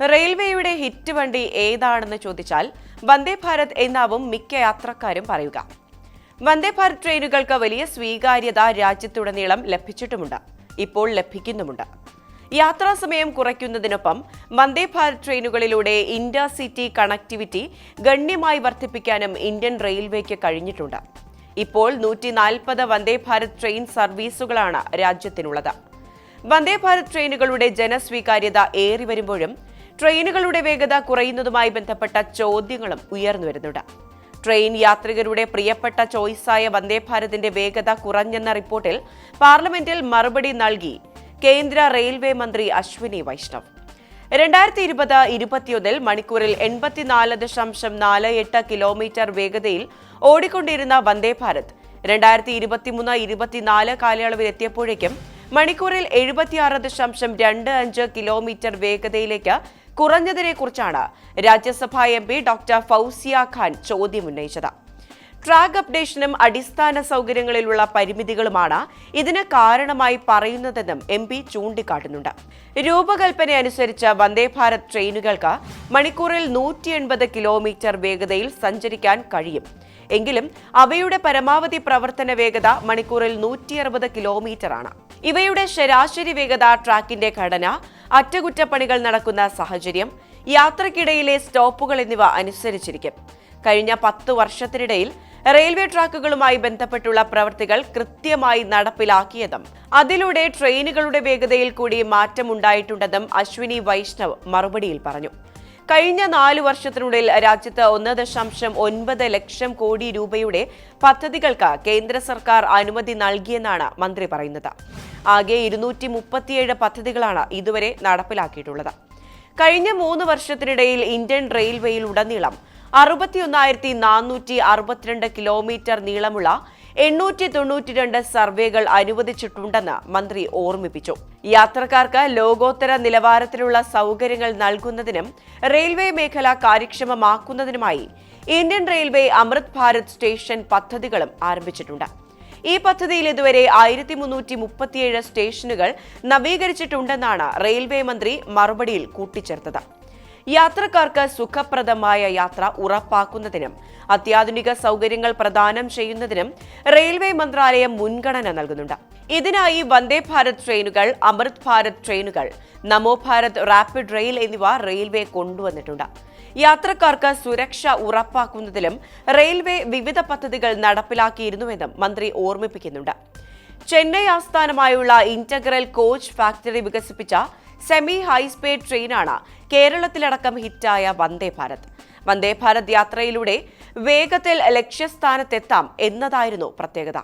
റെയിൽവേയുടെ ഹിറ്റ് വണ്ടി ഏതാണെന്ന് ചോദിച്ചാൽ വന്ദേ ഭാരത് എന്നാവും മിക്ക യാത്രക്കാരും പറയുക. വന്ദേ ഭാരത് ട്രെയിനുകൾക്ക് വലിയ സ്വീകാര്യത രാജ്യത്തുടനീളം ലഭിച്ചിട്ടുമുണ്ട്. ഇപ്പോൾ ലഭിക്കുന്നുമുണ്ട്. യാത്രാ സമയം കുറയ്ക്കുന്നതിനൊപ്പം വന്ദേ ഭാരത് ട്രെയിനുകളിലൂടെ ഇന്റർ സിറ്റി കണക്ടിവിറ്റി ഗണ്യമായി വർദ്ധിപ്പിക്കാനും ഇന്ത്യൻ റെയിൽവേക്ക് കഴിഞ്ഞിട്ടുണ്ട്. ഇപ്പോൾ നൂറ്റി നാൽപ്പത് വന്ദേ ഭാരത് ട്രെയിൻ സർവീസുകളാണ് രാജ്യത്തിനുള്ളത്. വന്ദേ ഭാരത് ട്രെയിനുകളുടെ ജനസ്വീകാര്യത ഏറി വരുമ്പോഴും ട്രെയിനുകളുടെ വേഗത കുറയുന്നതുമായി ബന്ധപ്പെട്ട ചോദ്യങ്ങളും ഉയർന്നു വരുന്നുണ്ട്. ട്രെയിൻ യാത്രികരുടെ പ്രിയപ്പെട്ട ചോയ്സായ വന്ദേ ഭാരതിന്റെ വേഗത കുറഞ്ഞെന്ന റിപ്പോർട്ടിൽ പാർലമെന്റിൽ മറുപടി നൽകി കേന്ദ്ര റെയിൽവേ മന്ത്രി അശ്വിനി വൈഷ്ണവ്. രണ്ടായിരത്തി ഇരുപത് ഇരുപത്തിയൊന്നിൽ മണിക്കൂറിൽ എൺപത്തിനാല് ദശാംശം നാല് എട്ട് കിലോമീറ്റർ വേഗതയിൽ ഓടിക്കൊണ്ടിരുന്ന വന്ദേ ഭാരത് രണ്ടായിരത്തി ഇരുപത്തിമൂന്ന് ഇരുപത്തിനാല് കാലയളവിൽ എത്തിയപ്പോഴേക്കും മണിക്കൂറിൽ എഴുപത്തിയാറ് ദശാംശം രണ്ട് അഞ്ച് കിലോമീറ്റർ വേഗതയിലേക്ക് കുറഞ്ഞതിനെക്കുറിച്ചാണ് Rajya Sabha M P doctor Fauzia Khan ചോദ്യമുന്നയിച്ചത് track അപ്ഡേഷനും അടിസ്ഥാന സൗകര്യങ്ങളിലുള്ള പരിമിതികളുമാണ് ഇതിന് കാരണമായി പറയുന്നതെന്നും എം പി ചൂണ്ടിക്കാട്ടുന്നുണ്ട്. രൂപകൽപ്പന അനുസരിച്ച് വന്ദേ ഭാരത് ട്രെയിനുകൾക്ക് മണിക്കൂറിൽ നൂറ്റി എൺപത് കിലോമീറ്റർ വേഗതയിൽ സഞ്ചരിക്കാൻ കഴിയും. എങ്കിലും അവയുടെ പരമാവധി പ്രവർത്തന വേഗത മണിക്കൂറിൽ നൂറ്റി അറുപത് കിലോമീറ്ററാണ്. ഇവയുടെ ശരാശരി വേഗത ട്രാക്കിന്റെ ഘടന അറ്റകുറ്റപ്പണികൾ നടക്കുന്ന സാഹചര്യം യാത്രക്കിടയിലെ സ്റ്റോപ്പുകൾ എന്നിവ അനുസരിച്ചിരിക്കും. കഴിഞ്ഞ പത്ത് വർഷത്തിനിടയിൽ റെയിൽവേ ട്രാക്കുകളുമായി ബന്ധപ്പെട്ടുള്ള പ്രവൃത്തികൾ കൃത്യമായി നടപ്പിലാക്കിയതും അതിലൂടെ ട്രെയിനുകളുടെ വേഗതയിൽ കൂടി മാറ്റമുണ്ടായിട്ടുണ്ടെന്നും അശ്വിനി വൈഷ്ണവ് മറുപടിയിൽ പറഞ്ഞു. കഴിഞ്ഞ നാലു വർഷത്തിനുള്ളിൽ രാജ്യത്ത് ഒന്ന് ദശാംശം ഒൻപത് ലക്ഷം കോടി രൂപയുടെ പദ്ധതികൾക്ക് കേന്ദ്ര സർക്കാർ അനുമതി നൽകിയെന്നാണ് മന്ത്രി പറയുന്നത്. ആകെ ഇരുന്നൂറ്റി മുപ്പത്തിയേഴ് പദ്ധതികളാണ് ഇതുവരെ നടപ്പിലാക്കിയിട്ടുള്ളത്. കഴിഞ്ഞ മൂന്ന് വർഷത്തിനിടയിൽ ഇന്ത്യൻ റെയിൽവേയിൽ ഉടനീളം അറുപത്തിയൊന്നായിരത്തി നാനൂറ്റി അറുപത്തിരണ്ട് കിലോമീറ്റർ നീളമുള്ള എണ്ണൂറ്റി തൊണ്ണൂറ്റിരണ്ട് സർവേകൾ അനുവദിച്ചിട്ടുണ്ടെന്ന് മന്ത്രി ഓർമ്മിപ്പിച്ചു. യാത്രക്കാർക്ക് ലോകോത്തര നിലവാരത്തിലുള്ള സൗകര്യങ്ങൾ നൽകുന്നതിനും റെയിൽവേ മേഖല കാര്യക്ഷമമാക്കുന്നതിനുമായി Indian railway Amrit Bharat station പദ്ധതികളും ആരംഭിച്ചിട്ടുണ്ട്. ഈ പദ്ധതിയിൽ ഇതുവരെ ആയിരത്തി മുന്നൂറ്റി മുപ്പത്തിയേഴ് സ്റ്റേഷനുകൾ നവീകരിച്ചിട്ടുണ്ടെന്നാണ് റെയിൽവേ മന്ത്രി മറുപടിയിൽ കൂട്ടിച്ചേർത്തത്. യാത്രക്കാർക്ക് സുഖപ്രദമായ യാത്ര ഉറപ്പാക്കുന്നതിനും അത്യാധുനിക സൗകര്യങ്ങൾ പ്രദാനം ചെയ്യുന്നതിനും റെയിൽവേ മന്ത്രാലയം മുൻഗണന നൽകുന്നുണ്ട്. ഇതിനായി വന്ദേ ഭാരത് ട്രെയിനുകൾ അമൃത് ഭാരത് ട്രെയിനുകൾ നമോ ഭാരത് റാപ്പിഡ് റെയിൽ എന്നിവ റെയിൽവേ കൊണ്ടുവന്നിട്ടുണ്ട്. യാത്രക്കാർക്ക് സുരക്ഷ ഉറപ്പാക്കുന്നതിലും റെയിൽവേ വിവിധ പദ്ധതികൾ നടപ്പിലാക്കിയിരുന്നുവെന്നും മന്ത്രി ഓർമ്മിപ്പിക്കുന്നുണ്ട്. ചെന്നൈ ആസ്ഥാനമായുള്ള ഇന്റഗ്രൽ കോച്ച് ഫാക്ടറി വികസിപ്പിച്ച സെമി ഹൈസ്പീഡ് ട്രെയിനാണ് കേരളത്തിലടക്കം ഹിറ്റായ വന്ദേ ഭാരത്. വന്ദേ ഭാരത് യാത്രയിലൂടെ വേഗത്തിൽ ലക്ഷ്യസ്ഥാനത്തെത്താം എന്നതായിരുന്നു പ്രത്യേകത.